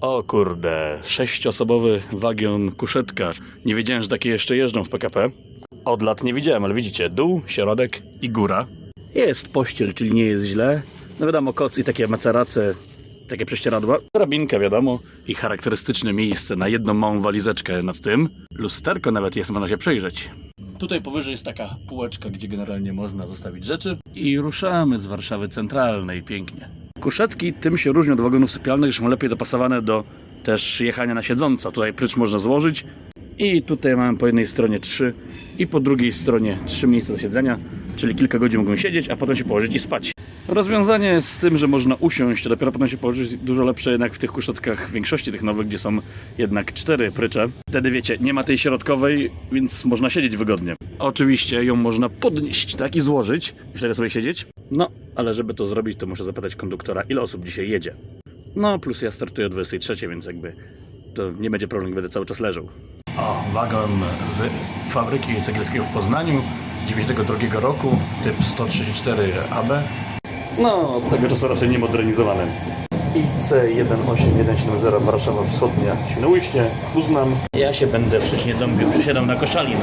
O kurde, sześciosobowy wagion kuszetka. Nie wiedziałem, że takie jeszcze jeżdżą w PKP. Od lat nie widziałem, ale widzicie, dół, środek i góra. Jest pościel, czyli nie jest źle. No wiadomo, koc i takie materace, takie prześcieradła. Drabinka, wiadomo, i charakterystyczne miejsce na jedną małą walizeczkę nad tym. Lusterko nawet jest, można się przejrzeć. Tutaj powyżej jest taka półeczka, gdzie generalnie można zostawić rzeczy. I ruszamy z Warszawy Centralnej, pięknie. Kuszetki tym się różnią od wagonów sypialnych, że są lepiej dopasowane do też jechania na siedząco. Tutaj prycz można złożyć i tutaj mamy po jednej stronie trzy i po drugiej stronie trzy miejsca do siedzenia, czyli kilka godzin mogą siedzieć, a potem się położyć i spać. Rozwiązanie z tym, że można usiąść, dopiero potem się położyć, dużo lepsze jednak w tych kuszetkach w większości tych nowych, gdzie są jednak cztery prycze. Wtedy wiecie, nie ma tej środkowej, więc można siedzieć wygodnie. Oczywiście ją można podnieść, tak, i złożyć i wtedy sobie siedzieć. No, ale żeby to zrobić, to muszę zapytać konduktora, ile osób dzisiaj jedzie. No, plus ja startuję o 23, więc jakby to nie będzie problem, będę cały czas leżał. O, wagon z fabryki cegielskiego w Poznaniu 92 roku, typ 134 AB. No, od tego czasu raczej niemodernizowany. IC18170 Warszawa Wschodnia, Świnoujście, Uznam. Ja się będę wcześniej dąbił, przesiadam na Koszalin.